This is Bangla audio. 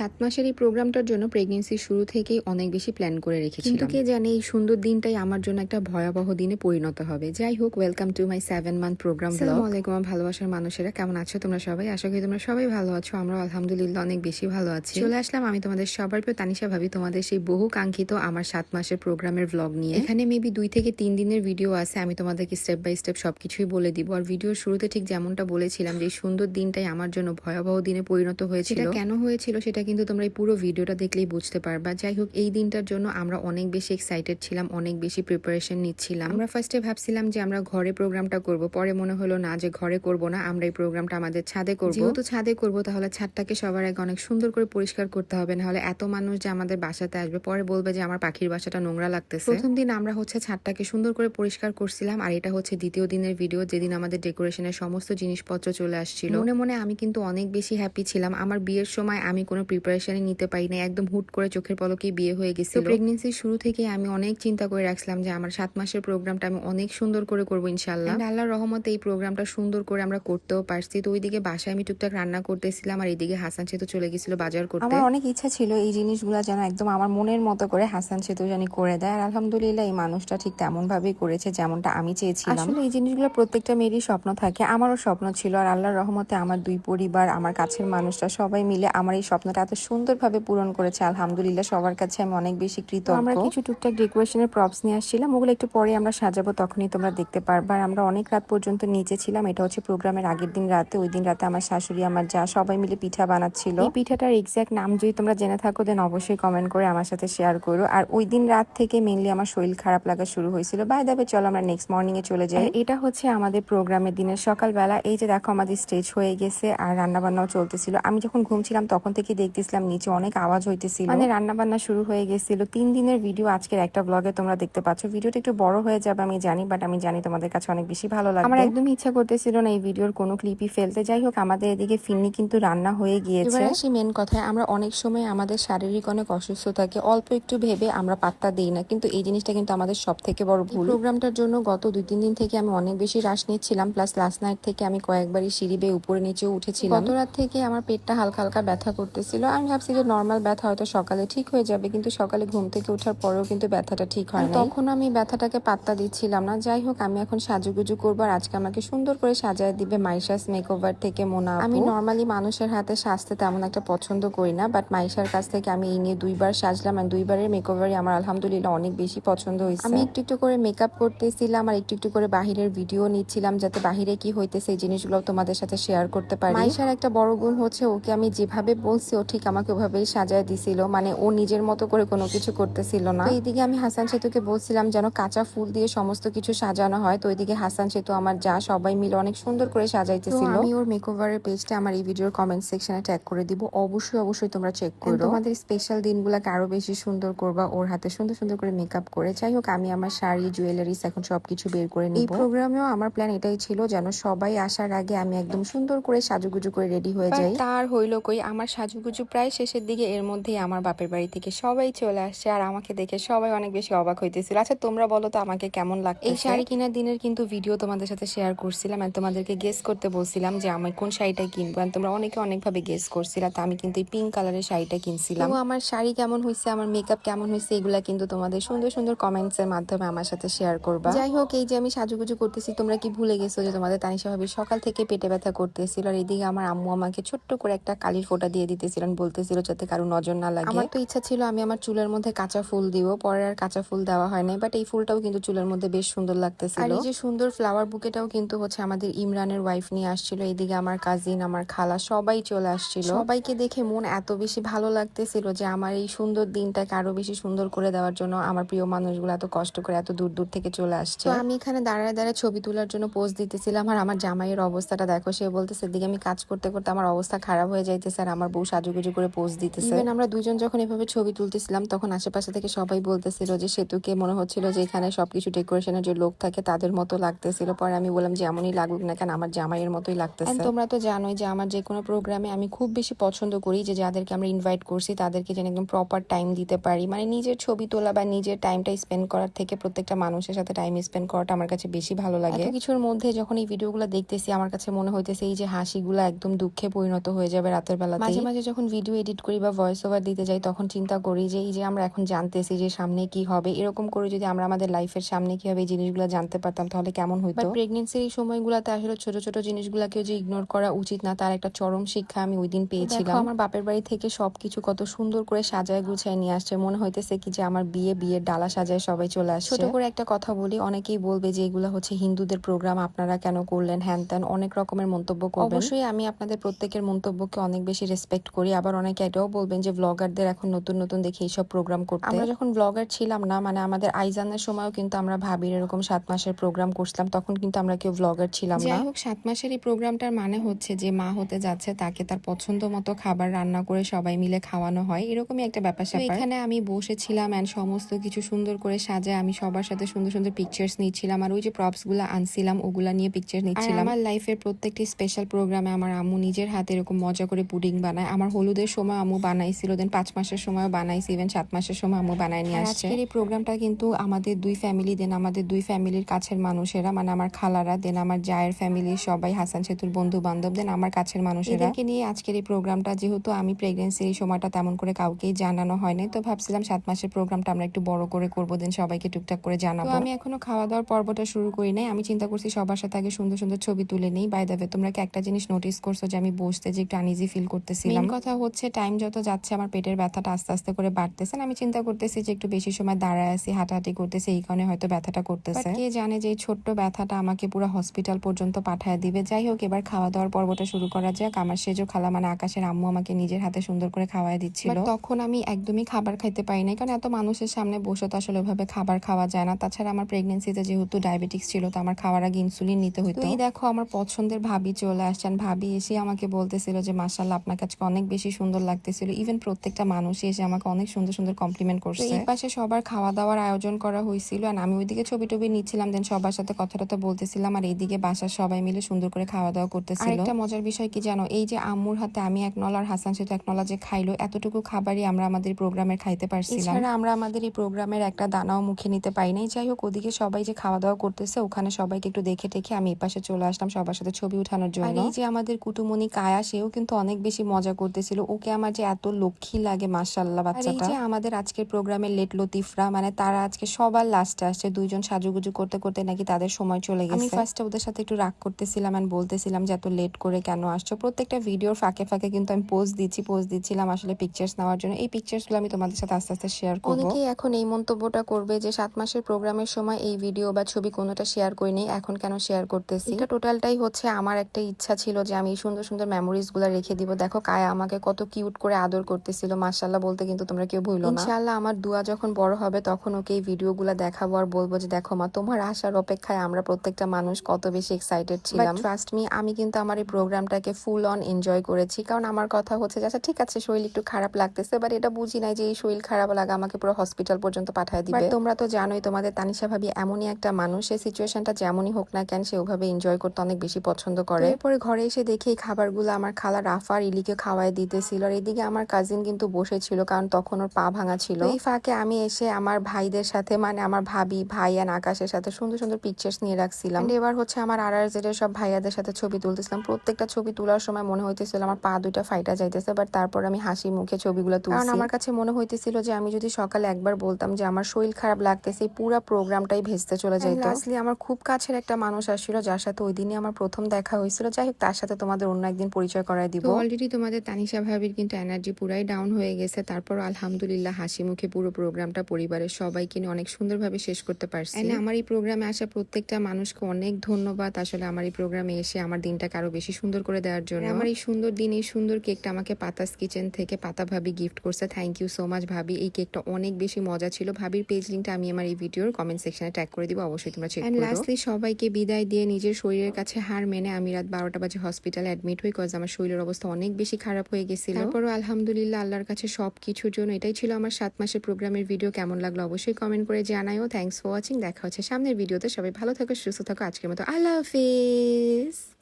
সাত মাসের এই প্রোগ্রামটার জন্য প্রেগনেন্সির শুরু থেকেই অনেক বেশি প্ল্যান করে রেখেছি কিন্তু কে জানে এই সুন্দর দিনটাই আমার জন্য একটা ভয়াবহ দিনে পরিণত হবে। যাই হোক welcome to my seven month program আলাইকুম ভালোবাসার মানুষেরা কেমন আছো তোমরা সবাই? আশা করি তোমরা সবাই ভালো আছো আমরা আলহামদুলিল্লাহ অনেক বেশি ভালো আছি। চলে আসলাম আমি তোমাদের সবার প্রিয় তানিশা ভাবি তোমাদের সেই বহু কাঙ্ক্ষিত আমার সাত মাসের প্রোগ্রামের ভ্লগ নিয়ে। এখানে মেবি দুই থেকে তিন দিনের ভিডিও আছে আমি তোমাদেরকে স্টেপ বাই স্টেপ সবকিছুই বলে দিব। আর ভিডিওর শুরুতে ঠিক যেমনটা বলেছিলাম যে সুন্দর দিনটাই আমার জন্য ভয়াবহ দিনে পরিণত হয়েছিল। কেন হয়েছিল সেটা কিন্তু তোমরা এই পুরো ভিডিওটা দেখলেই বুঝতে পারবা। যাই হোক এই দিনটার জন্য আমরা অনেক বেশি এক্সাইটেড ছিলাম অনেক বেশি প্রিপারেশন নিচ্ছিলাম। আমরা ফার্স্টে ভাবছিলাম যে আমরা ঘরে প্রোগ্রামটা করব পরে মনে হলো না যে ঘরে করব না আমরা এই প্রোগ্রামটা আমাদের ছাদে করব। যেহেতু ছাদে করব তাহলে ছাদটাকে সবার আগে অনেক সুন্দর করে পরিষ্কার করতে হবে না হলে এত মানুষ যে আমাদের বাসাতে আসবে পরে বলবে যে আমার পাখির বাসাটা নোংরা লাগতেছে। প্রথম দিন আমরা হচ্ছে ছাদটাকে সুন্দর করে পরিষ্কার করছিলাম আর এটা হচ্ছে দ্বিতীয় দিনের ভিডিও যেদিন আমাদের ডেকোরেশনের সমস্ত জিনিসপত্র চলে আসছিল। মনে মনে আমি কিন্তু অনেক বেশি হ্যাপি ছিলাম। আমার বিয়ের সময় আমি কোনো প্রিপারেশনই নিতে পারি না একদম হুট করে চোখের পলকেই বিয়ে হয়ে গেছিল। প্রেগনেন্সির শুরু থেকে আমি অনেক চিন্তা করে রাখছিলাম যে আমার সাত মাসের প্রোগ্রামটা আমি অনেক সুন্দর করে করব ইনশাল্লাহ And আল্লাহর রহমতে এই প্রোগ্রামটা সুন্দর করে আমরা করতেও পারছি। তো ওইদিকে বাসায় আমি টুকটাক রান্না করতেছিলাম আর এইদিকে হাসান সেতু চলে গেছিল বাজার করতে। আমার অনেক ইচ্ছা ছিল এই জিনিসগুলো যেন একদম আমার মনের মতো করে হাসান সেতু জানি করে দেয়। আর আলহামদুলিল্লাহ এই মানুষটা ঠিক তেমন ভাবেই করেছে যেমনটা আমি চেয়েছিলাম। আসলে এই জিনিসগুলো প্রত্যেকটা মেয়েরই স্বপ্ন থাকে। আমারও স্বপ্ন ছিল আর আল্লাহর রহমতে আমার দুই পরিবার আমার কাছের মানুষরা সবাই মিলে আমার এই স্বপ্নটা এত সুন্দরভাবে পূরণ করেছে আলহামদুলিল্লাহ সবার কাছে আমি অনেক বেশি কৃতজ্ঞ। আমরা কিছু টুকটাক ডেকোরেশনের প্রপস নিয়ে আসছিলাম ওগুলো একটু পরে আমরা সাজাবো তখনই তোমরা দেখতে পারবা। আর আমরা অনেক রাত পর্যন্ত নিচে ছিলাম এটা হচ্ছে প্রোগ্রামের আগের দিন রাতে ওই দিন রাতে আমার শাশুড়ি আমার যা সবাই মিলে পিঠা বানাচ্ছিল। এই পিঠাটার এক্স্যাক্ট নাম যদি তোমরা জেনে থাকো দেন অবশ্যই কমেন্ট করে আমার সাথে শেয়ার করো। আর ওই দিন রাত থেকে মেনলি আমার শরীর খারাপ লাগা শুরু হয়েছিল। বাই দাবে চলো আমরা নেক্সট মর্নিং এ চলে যাই। এটা হচ্ছে আমাদের প্রোগ্রামের দিনের সকালবেলা এই যে দেখো আমাদের স্টেজ হয়ে গেছে আর রান্না বান্নাও চলতেছিল। আমি যখন ঘুমছিলাম তখন থেকে দেখতেছিলাম নিচে অনেক আওয়াজ হইতেছিল। মানে রান্না বান্না শুরু হয়ে গেছিল। তিন দিনের ভিডিও আজকের একটা ব্লগে তোমরা দেখতে পাচ্ছ। ভিডিওটা একটু বড় হয়ে যাবে আমি জানি বাট আমি জানি তোমাদের কাছে অনেক বেশি ভালো লাগবে। আমার একদমই ইচ্ছা করতেছিল না এই ভিডিওর কোনো ক্লিপই ফেলতে। যাই হোক আমাদের এদিকে ফিন্নি কিন্তু রান্না হয়ে গিয়েছে। এবার আসি মেন কথায়। আমরা অনেক সময় আমাদের শারীরিক অনেক অসুস্থতাকে অল্প একটু ভেবে আমরা পাত্তা দিই না। কিন্তু এই জিনিসটা কিন্তু আমাদের সব থেকে বড় ভুল। প্রোগ্রামটার জন্য গত দুই তিন দিন থেকে আমি অনেক বেশি রাশ নিচ্ছিলাম। প্লাস লাস্ট নাইট থেকে আমি কয়েকবারই সিঁড়ি বেয়ে উপরে নিচে উঠেছিলাম। গত রাত থেকে আমার পেটটা হালকা হালকা ব্যথা করতেছিল। আমি ভাবছি যে নর্মাল ব্যথা হয়তো সকালে ঠিক হয়ে যাবে কিন্তু সকালে ঘুম থেকে ওঠার পরেও কিন্তু ব্যথাটা ঠিক হয় না তখন আমি ব্যথাটাকে পাত্তা দিচ্ছিলাম না। যাই হোক আমি এখন সাজুগুজু করব আর আজকে আমাকে সুন্দর করে সাজায় দিবে মাইশাস মেকওভার থেকে মোনা আমি নর্মালি মানুষের হাতে সাজতে তেমন একটা পছন্দ করি না বাট মাইশার কাছ থেকে আমি এই নিয়ে দুইবার সাজলাম আর দুইবারের মেকওভারই আমার আলহামদুলিল্লাহ অনেক বেশি পছন্দ হয়েছে। আমি একটু একটু করে মেকআপ করতেছিলাম আর একটু একটু করে বাহিরের ভিডিও নিচ্ছিলাম যাতে বাহিরে কি হইতেছে এই জিনিসগুলো তোমাদের সাথে শেয়ার করতে পারি। মাইশার একটা বড় গুণ হচ্ছে ওকে আমি যেভাবে বলছি ও ঠিক আমাকে ওভাবেই সাজায় দিছিল। মানে ও নিজের মতো করে কোনো কিছু করতেছিল না। তো এইদিকে আমি হাসান সেতুকে বলছিলাম যেন কাঁচা ফুল দিয়ে সমস্ত কিছু সাজানো হয়। তো ওইদিকে হাসান সেতু আমার যা সবাই মিলে অনেক সুন্দর করে সাজাইতেছিল। আমি ওর মেকওভারের পেজটা আমার এই ভিডিওর কমেন্ট সেকশনে ট্যাগ করে দিব। অবশ্যই অবশ্যই তোমরা চেক করো। তোমাদের স্পেশাল দিনগুলোকে আরও বেশি সুন্দর করবা ওর হাতে সুন্দর সুন্দর করে মেকআপ করে। যাই হোক আমি আমার শাড়ি জুয়েলারিস এখন সবকিছু বের করে নিব। এই প্রোগ্রামেও আমার প্ল্যান এটাই ছিল যেন সবাই আসার আগে আমি একদম সুন্দর করে সাজুগুজু করে রেডি হয়ে যাই। তার হইল কই? আমার সাজুগুজু প্রায় শেষের দিকে এর মধ্যেই আমার বাপের বাড়ি থেকে সবাই চলে আসছে আর আমাকে দেখে সবাই অনেক বেশি অবাক হইতেছিল। আচ্ছা তোমরা বলো তো আমাকে কেমন লাগছে এই শাড়ি কেনার দিনের কিন্তু ভিডিও তোমাদের সাথে শেয়ার করছিলাম আর তোমাদেরকে গেস করতে বলছিলাম যে আমি কোন শাড়িটা কিনবো আর তোমরা অনেকে অনেকভাবে গেস করছিলাম তো আমি কিন্তু এই পিঙ্ক কালারের শাড়িটা কিনছিলাম। তো আমার শাড়ি কেমন হয়েছে আমার মেকআপ কেমন হয়েছে এগুলা কিন্তু তোমাদের সুন্দর সুন্দর কমেন্টস এর মাধ্যমে আমার সাথে শেয়ার করবা। যাই হোক এই যে আমি সাজুগুজু করতেছি তোমরা কি ভুলে গেছো যে তোমাদের তানিশা ভাবি সকাল থেকে পেটে ব্যথা করতেছিল আর এদিকে আমার আম্মু আমাকে ছোট্ট করে একটা কালির ফোঁটা দিয়ে দিতেছিলেন বলতেছিল যাতে কারও নজর না লাগে। আমার তো ইচ্ছা ছিল আমি আমার চুলের মধ্যে কাঁচা ফুল দিব পরে আর কাঁচা ফুল দেওয়া হয় নাই বাট এই ফুলটাও কিন্তু চুলের মধ্যে বেশ সুন্দর লাগতেছিল। আর এই যে সুন্দর ফ্লাওয়ার বুকেটাও কিন্তু হচ্ছে আমাদের ইমরানের ওয়াইফ নিয়ে আসছিল এইদিকে আমার কাজিন আমার খালা সবাই চলে আসছিল। সবাইকে দেখে মন এত বেশি ভালো লাগতেছিল যে আমার এই সুন্দর দিনটাকে আরও বেশি সুন্দর করে দেওয়ার জন্য আমার প্রিয় মানুষগুলো এত কষ্ট করে এত দূর দূর থেকে চলে আসছে। তো আমি এখানে দাঁড়ায় দাঁড়ায় ছবি তোলার জন্য পোজ দিতেছিলাম আর আমার জামাইয়ের অবস্থাটা দেখো সে বলতেছে এদিকে আমি কাজ করতে করতে আমার অবস্থা খারাপ হয়ে যাইতেছে আর আমার বউ সাজুগুজু করে পোজ দিতেছে। Even আমরা দুইজন যখন এভাবে ছবি তুলতেছিলাম তখন আশেপাশে থেকে সবাই বলতেছিল যে সেতুকে মনে হচ্ছিল যে এখানে সবকিছু ডেকোরেশনের যে লোক থাকে তাদের মতো লাগতেছিল। পরে আমি বললাম যে এমনই লাগুক না কেন আমার জামাইয়ের মতোই লাগতেছে। তোমরা তো জানোই যে আমার যে কোনো প্রোগ্রামে আমি খুব বেশি পছন্দ করি যে যাদেরকে আমরা ইনভাইট করছি তাদেরকে যেন একদম প্রপার টাইম দিতে পারি। মানে নিজের ছবি তোলা বা নিজের টাইমটা স্পেন্ড করার থেকে প্রত্যেকটা মানুষের সাথে টাইম স্পেন্ড করাটা আমার কাছে বেশি ভালো লাগে। কিছুর মধ্যে যখন এই ভিডিওগুলো দেখতেছি আমার কাছে মনে হইতেছে এই যে হাসিগুলো একদম দুঃখে পরিণত হয়ে যাবে রাতের বেলা মাঝে মাঝে যখন ভিডিও এডিট করি বা ভয়েস ওভার দিতে যাই তখন চিন্তা করি যে এই যে আমরা এখন জানতেছি যে সামনে কি হবে। এরকম করে যদি আমরা আমাদের লাইফের সামনে কি হবে এই জিনিসগুলো জানতে পারতাম তাহলে কেমন হতো প্রেগনেন্সির এই সময়গুলোতে আসলে ছোট ছোট জিনিসগুলোকেও যে ইগনোর করা উচিত না তার একটা চরম শিক্ষা আমি ওই দিন পেয়েছিলাম। আমার বাপের বাড়ি থেকে সবকিছু কত সুন্দর করে সাজায় গুছায় নিয়ে আসছে। মনে হইতেছে কি যে আমার বিয়ে বিয়ের ডালা সাজায় সবাই চলে আসছে। ছোট করে একটা কথা বলি অনেকেই বলবে যে এগুলো হচ্ছে হিন্দুদের প্রোগ্রাম আপনারা কেন করলেন? হ্যান ত্যান অনেক রকমের মন্তব্য করবেন। অবশ্যই আমি আপনাদের প্রত্যেকের মন্তব্যকে অনেক বেশি রেসপেক্ট করি। আবার অনেকে এটাও বলবেন যে ব্লগারদের এখন নতুন নতুন দেখে এইসব প্রোগ্রাম করতে। আমরা যখন ব্লগার ছিলাম না মানে আমাদের আইজানের সময়ও কিন্তু আমরা ভাবির এরকম সাত মাসের প্রোগ্রাম করছিলাম তখন কিন্তু আমরা কেউ ব্লগার ছিলাম না। যাই হোক সাত মাসের এই প্রোগ্রামটার মানে হচ্ছে যে মা হতে যাচ্ছে তাকে তার পছন্দ মতো খাবার রান্না করে সবাই মিলে খাওয়ানো হয়। এরকমই একটা ব্যাপার স্যাপার। এখানে আমি বসেছিলাম এন্ড সমস্ত কিছু সুন্দর করে সাজায় আমি সবার সাথে সুন্দর সুন্দর পিকচার্স নিচ্ছিলাম আর ওই যে প্রপসগুলো আনছিলাম ওগুলা নিয়ে পিকচার নিচ্ছিলাম। আমার লাইফের প্রত্যেকটি স্পেশাল প্রোগ্রামে আমার আম্মু নিজের হাতে এরকম মজা করে পুডিং বানায় আমার হলুদের সময় আম্মু বানাইছিল দেন পাঁচ মাসের সময় বানাইছি ইভেন সাত মাসের সময় আম্মু বানায় নিয়ে আসছে। আজকের এই প্রোগ্রামটা কিন্তু আমাদের দুই ফ্যামিলি দেন আমাদের দুই ফ্যামিলির কাছের মানুষেরা মানে আমার খালারা দেন আমার জায়ের ফ্যামিলি সবাই হাসান সেতুর বন্ধু বান্ধব দেন আমার কাছের মানুষেরা। নিয়ে আজকের এই প্রোগ্রামটা যেহেতু আমি প্রেগনেন্সির এই সময়টা তেমন করে কাউকেই জানানো হয়নি তো ভাবছিলাম সাত মাসের প্রোগ্রামটা আমরা একটু বড় করে করব দেন সবাইকে টুকটাক করে জানাব। আমি এখনও খাওয়া দাওয়ার পর্বটা শুরু করি নাই আমি চিন্তা করছি সবার সাথে আগে সুন্দর সুন্দর ছবি তুলে নেই। বাই দেবে তোমরা কি একটা জিনিস নোটিস করছ যে আমি বসতে যে একটু আনইজি ফিল করতেছিলাম? কথা হচ্ছে টাইম যত যাচ্ছে আমার পেটের ব্যথাটা আস্তে আস্তে করে বাড়তেছে। আমি চিন্তা করতেছি যে একটু বেশি সময় দাঁড়ায় আছি হাঁটাহাঁটি করতেছি এই কারণে হয়তো ব্যথাটা করতেছে। কে জানে যে এই ছোট্ট ব্যথাটা আমাকে পুরো হসপিটাল পর্যন্ত পাঠায় দিবে। যাই হোক এবার খাওয়া দাওয়ার পর্বটা শুরু করা যাক। আমার সেজো খালা মানে আকাশের আম্মু আমাকে নিজের হাতে সুন্দর করে খাওয়াই দিচ্ছিল। তখন আমি একদমই খাবার খাইতে পারি নাই কারণ এত মানুষের সামনে বসে তো আসলে ওইভাবে খাবার খাওয়া যায় না। তাছাড়া আমার প্রেগনেন্সিতে যেহেতু ডায়াবেটিক্স ছিল তো আমার খাওয়ার আগে ইনসুলিন নিতে হতো এই দেখো আমার পছন্দের ভাবি চলে আসছেন। ভাবি এসে আমাকে বলতেছিল যে মাসাল্লাহ আপনার কাছে অনেক বেশি সুন্দর লাগতেছিল। ইভেন প্রত্যেকটা মানুষই এসে আমাকে অনেক সুন্দর সুন্দর কমপ্লিমেন্ট করছে। এই পাশে সবার খাওয়া দাওয়ার আয়োজন করা হয়েছিল আর আমি ওইদিকে ছবি টবি নিচ্ছিলাম দেন সবার সাথে কথা টথা বলতেছিলাম আর এইদিকে বাসার সবাই মিলে সুন্দর করে খাওয়া দাওয়া করতেছিল। একটা মজার বিষয় কি জানো? এই যে আম্মুর হাতে আমি এক নলা আর হাসান সেতু এক নলা যে খাইলো এতটুকু খাবারই আমরা আমাদের প্রোগ্রামের খাইতে পারছিলাম। এছাড়া আমরা আমাদের এই প্রোগ্রামের একটা দানাও মুখে নিতে পাই নাই। যাই হোক ওদিকে সবাই যে খাওয়া দাওয়া করতেছে ওখানে সবাইকে একটু দেখে টেখে আমি এই পাশে চলে আসলাম সবার সাথে ছবি উঠানোর জন্য। এই যে আমাদের কুটুমনি কায়া সেও কিন্তু অনেক বেশি মজা করতেছিল ওকে আমার যে এত লক্ষ্মী লাগে মাশাল্লাহ বাচ্চাটা। যে আমাদের আজকের প্রোগ্রামের লেট লতিফরা মানে তারা আজকে সবার লাস্টে আসছে দুইজন সাজুগুজু করতে করতে নাকি তাদের সময় চলে গেছে। আমি ফার্স্টে ওদের সাথে একটু রাগ করতেছিলাম এন্ড বলতেছিলাম যে এত লেট করে কেন আসছো? প্রত্যেকটা ভিডিওর ফাঁকে ফাঁকে কিন্তু আমি পোস্ট দিচ্ছি পোস্ট দিচ্ছিলাম আসলে পিকচার্স নেওয়ার জন্য। এই পিকচার্সগুলো আমি তোমাদের সাথে আস্তে আস্তে শেয়ার করব। অনেকেই এখন এই মন্তব্যটা করবে যে সাত মাসের প্রোগ্রামের সময় এই ভিডিও বা ছবি কোনোটা শেয়ার করিনি এখন কেন শেয়ার করতেছি? এটা টোটালটাই হচ্ছে আমার একটা ইচ্ছা ছিল যে আমি এই সুন্দর সুন্দর মেমোরিজগুলো রেখে দিব। দেখো কায়া আমাকে কত কিউট করে আদর করতেছিল মাশাল্লাহ বলতে কিন্তু তোমরা কেউ ভুলো না। ইনশাআল্লাহ আমার দুয়া যখন বড় হবে তখন ওকে এই ভিডিও গুলা দেখাবো আর বলব যে দেখো মা তোমার আসার অপেক্ষায় আমরা প্রত্যেকটা মানুষ কত বেশি এক্সাইটেড ছিলাম। ট্রাস্ট মি আমি কিন্তু আমার এই প্রোগ্রামটাকে ফুল অন এনজয় করেছি। কারণ আমার কথা হচ্ছে যে আচ্ছা ঠিক আছে শরীর একটু খারাপ লাগতেছে বাট এটা বুঝি নাই যে এই শরীর খারাপ লাগা আমাকে পুরো হসপিটাল পর্যন্ত পাঠিয়ে দিবে। তোমরা তো জানোই তোমাদের তানিশা ভাবি এমনই একটা মানুষ সেই সিচুয়েশনটা যেমনই হোক না কেন সে ওভাবে এনজয় করতে অনেক বেশি পছন্দ করে। এরপরে ঘরে এসে দেখি এই খাবারগুলো আমার খালা রাফা আর ইলিকে খাওয়াই দিতেছিল আর এদিকে আমার কাজিন কিন্তু বসেছিল কারণ তখন ওর পা ভাঙা ছিল। এই ফাঁকে আমি এসে আমার ভাইদের সাথে মানে আমার ভাবি ভাই আর আকাশের সাথে সুন্দর সুন্দর পিকচার্স নিয়ে রাখছিলাম। এবার হচ্ছে আমার আর আর জেডের সব ভাইয়াদের সাথে ছবি তুলতেছিলাম। প্রত্যেকটা ছবি তোলার সময় মনে হইতেছিল আমার পা দুইটা ফাইটা যাইতেছে বাট তারপর আমি হাসি মুখে ছবিগুলো তুলছি। কারণ আমার কাছে মনে হইতেছিল যে আমি যদি সকালে একবার বলতাম যে আমার শরীর খারাপ লাগতেছে এই পুরো প্রোগ্রামটাই ভেস্তে চলে যাইতো। আসলে আমার খুব কাছের একটা মানুষ আসছিল যার সাথে ওই দিনই আমার প্রথম দেখা হয়েছিল যাই হোক তার সাথে তোমাদের অন্য একদিন পরিচয় করায় দিব। অলরেডি তোমাদের তানিশা ভাবির কিন্তু এনার্জি পুরাই ডাউন হয়ে গেছে। তারপর আলহামদুলিল্লাহ হাসি মুখে পুরো প্রোগ্রামটা পরিবারের সবাইকে নিয়ে অনেক সুন্দরভাবে শেষ করতে পারছি। আমার এই প্রোগ্রামে আসা প্রত্যেকটা মানুষকে অনেক ধন্যবাদ। আসলে আমার এই প্রোগ্রামে এসে আমার দিনটাকে আরও বেশি সুন্দর করে দেওয়ার জন্য। আমার এই সুন্দর দিন এই সুন্দর কেকটা আমাকে পাতাস কিচেন থেকে পাতা ভাবি গিফট করছে। থ্যাংক ইউ সো মাচ ভাবি। এই কেকটা অনেক বেশি মজা ছিল। ভাবির পেজ লিঙ্কটা আমি আমার এই ভিডিওর কমেন্ট সেকশনে ট্যাগ করে দিব। অবশ্যই তোমরা চেক করো। লাস্টলি সবাইকে বিদায় দিয়ে নিজের শরীরের কাছে হার মেনে আমি রাত বারোটা বাজে হসপিটালে অ্যাডমিট হই। কজ আমার শরীরের অবস্থা অনেক বেশি খারাপ হয়ে গেছিল। তারপরও আলহামদুলিল্লাহ আল্লাহর কাছে সব কিছুর জন্য এটাই ছিল আমার সাত মাসের প্রোগ্রামের ভিডিও কেমন লাগল অবশ্যই কমেন্ট করে জানাইও থ্যাংকস ফর ওয়াচিং দেখা হচ্ছে সামনের ভিডিওতে সবাই ভালো থাকো, সুস্থ থাকো। আজকের মতো আল্লাহ হাফিজ।